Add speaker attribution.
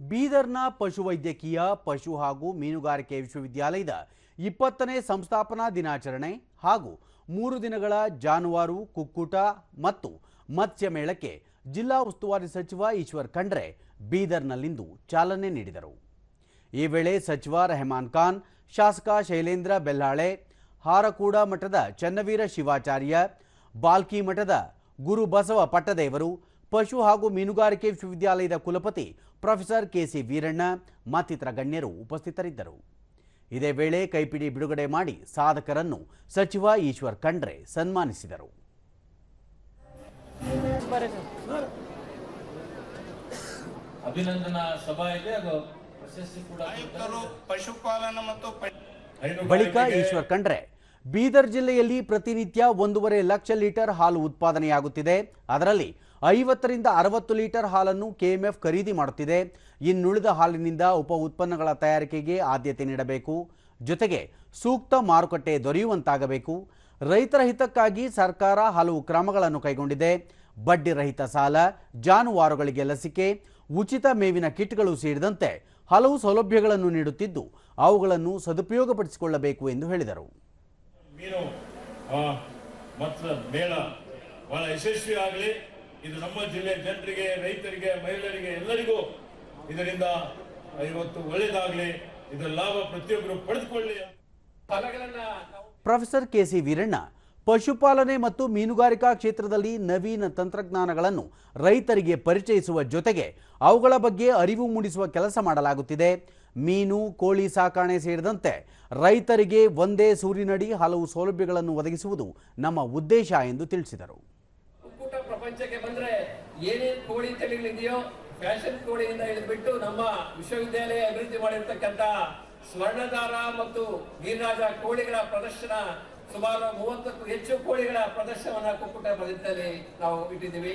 Speaker 1: ಬೀದರ್ನ ಪಶುವೈದ್ಯಕೀಯ ಪಶು ಹಾಗೂ ಮೀನುಗಾರಿಕೆ ವಿಶ್ವವಿದ್ಯಾಲಯದ ಇಪ್ಪತ್ತನೇ ಸಂಸ್ಥಾಪನಾ ದಿನಾಚರಣೆ ಹಾಗೂ ಮೂರು ದಿನಗಳ ಜಾನುವಾರು, ಕುಕ್ಕುಟ ಮತ್ತು ಮತ್ಸ್ಯ ಮೇಳಕ್ಕೆ ಜಿಲ್ಲಾ ಉಸ್ತುವಾರಿ ಸಚಿವ ಈಶ್ವರ್ ಖಂಡ್ರೆ ಬೀದರ್ನಲ್ಲಿಂದು ಚಾಲನೆ ನೀಡಿದರು. ಈ ವೇಳೆ ಸಚಿವ ರೆಹಮಾನ್ ಖಾನ್, ಶಾಸಕ ಶೈಲೇಂದ್ರ ಬೆಲ್ಲಾಳೆ, ಹಾರಕೂಡ ಮಠದ ಚನ್ನವೀರ ಶಿವಾಚಾರ್ಯ, ಬಾಲ್ಕಿ ಮಠದ ಗುರುಬಸವ ಪಟ್ಟದೇವರು ಪಶು ಹಾಗೂ ಮೀನುಗಾರಿಕೆ ವಿಶ್ವವಿದ್ಯಾಲಯದ ಕುಲಪತಿ ಪ್ರೊಫೆಸರ್ ಕೆಸಿ ವೀರಣ್ಣ ಮತ್ತಿತರ ಗಣ್ಯರು ಉಪಸ್ಥಿತರಿದ್ದರು. ಇದೇ ವೇಳೆ ಕೈಪಿಡಿ ಬಿಡುಗಡೆ ಮಾಡಿ ಸಾಧಕರನ್ನು ಸಚಿವ ಈಶ್ವರ್ ಖಂಡ್ರೆ ಸನ್ಮಾನಿಸಿದರು.
Speaker 2: ಅಭಿನಂದನಾ ಸಭಾ ಇದೆ ಅದು ಪ್ರಶಸ್ತಿ ಕೂಡ
Speaker 3: ಪಶುಪಾಲನ ಮತ್ತು ಪ-
Speaker 1: ಬಳಿಕ ಈಶ್ವರ್ ಖಂಡ್ರೆ ಬೀದರ್ ಜಿಲ್ಲೆಯಲ್ಲಿ ಪ್ರತಿನಿತ್ಯ ಒಂದೂವರೆ ಲಕ್ಷ ಲೀಟರ್ ಹಾಲು ಉತ್ಪಾದನೆಯಾಗುತ್ತಿದೆ. ಅದರಲ್ಲಿ ಐವತ್ತರಿಂದ ಅರವತ್ತು ಲೀಟರ್ ಹಾಲನ್ನು ಕೆಎಂಎಫ್ ಖರೀದಿ ಮಾಡುತ್ತಿದೆ. ಇನ್ನುಳಿದ ಹಾಲಿನಿಂದ ಉಪ ಉತ್ಪನ್ನಗಳ ತಯಾರಿಕೆಗೆ ಆದ್ಯತೆ ನೀಡಬೇಕು. ಜೊತೆಗೆ ಸೂಕ್ತ ಮಾರುಕಟ್ಟೆ ದೊರೆಯುವಂತಾಗಬೇಕು. ರೈತರ ಹಿತಕ್ಕಾಗಿ ಸರ್ಕಾರ ಹಲವು ಕ್ರಮಗಳನ್ನು ಕೈಗೊಂಡಿದೆ. ಬಡ್ಡಿ ರಹಿತ ಸಾಲ, ಜಾನುವಾರುಗಳಿಗೆ ಲಸಿಕೆ, ಉಚಿತ ಮೇವಿನ ಕಿಟ್ಗಳು ಸೇರಿದಂತೆ ಹಲವು ಸೌಲಭ್ಯಗಳನ್ನು ನೀಡುತ್ತಿದ್ದು, ಅವುಗಳನ್ನು ಸದುಪಯೋಗಪಡಿಸಿಕೊಳ್ಳಬೇಕು ಎಂದು ಹೇಳಿದರು.
Speaker 4: ಮೀನು ಮತ್ತು ಮೇಳ. ಬಹಳ ಯಶಸ್ವಿ ಆಗಲಿ ಇದು ನಮ್ಮ ಜಿಲ್ಲೆ ಜನರಿಗೆ, ರೈತರಿಗೆ, ಮಹಿಳೆಯರಿಗೆ ಎಲ್ಲರಿಗೂ ಇದರಿಂದ ಇವತ್ತು ಒಳ್ಳೇದಾಗಲಿ ಇದರ ಲಾಭ ಪ್ರತಿಯೊಬ್ಬರು ಪಡೆದುಕೊಳ್ಳಿ
Speaker 1: ಪ್ರೊಫೆಸರ್ ಕೆಸಿ ವೀರಣ್ಣ, ಪಶುಪಾಲನೆ ಮತ್ತು ಮೀನುಗಾರಿಕಾ ಕ್ಷೇತ್ರದಲ್ಲಿ ನವೀನ ತಂತ್ರಜ್ಞಾನಗಳನ್ನು ರೈತರಿಗೆ ಪರಿಚಯಿಸುವ ಜೊತೆಗೆ ಅವುಗಳ ಬಗ್ಗೆ ಅರಿವು ಮೂಡಿಸುವ ಕೆಲಸ ಮಾಡಲಾಗುತ್ತಿದೆ. ಮೀನು, ಕೋಳಿ ಸಾಕಾಣೆ ಸೇರಿದಂತೆ ರೈತರಿಗೆ ಒಂದೇ ಸೂರಿನಡಿ ಹಲವು ಸೌಲಭ್ಯಗಳನ್ನು ಒದಗಿಸುವುದು ನಮ್ಮ ಉದ್ದೇಶ ಎಂದು ತಿಳಿಸಿದರು.
Speaker 5: ಪ್ರಪಂಚಕ್ಕೆ ಬಂದ್ರೆ ಏನೇನ್ ಕೋಳಿ ತಳಿಗಳಿದೆಯೋ ಫ್ಯಾಷನ್ ಕೋಳಿಯಿಂದ ಹಿಡಿದ್ಬಿಟ್ಟು ನಮ್ಮ ವಿಶ್ವವಿದ್ಯಾಲಯ ಅಭಿವೃದ್ಧಿ ಮಾಡಿರ್ತಕ್ಕಂತ ಸ್ವರ್ಣಧಾರ ಮತ್ತು ಗಿರಿರಾಜ ಕೋಳಿಗಳ ಪ್ರದರ್ಶನ ಸುಮಾರು ಮೂವತ್ತಕ್ಕೂ ಹೆಚ್ಚು ಕೋಳಿಗಳ ಪ್ರದರ್ಶನವನ್ನು ಕುಕ್ಕುಟ ಪ್ರದೇಶದಲ್ಲಿ ನಾವು ಇಟ್ಟಿದ್ದೀವಿ.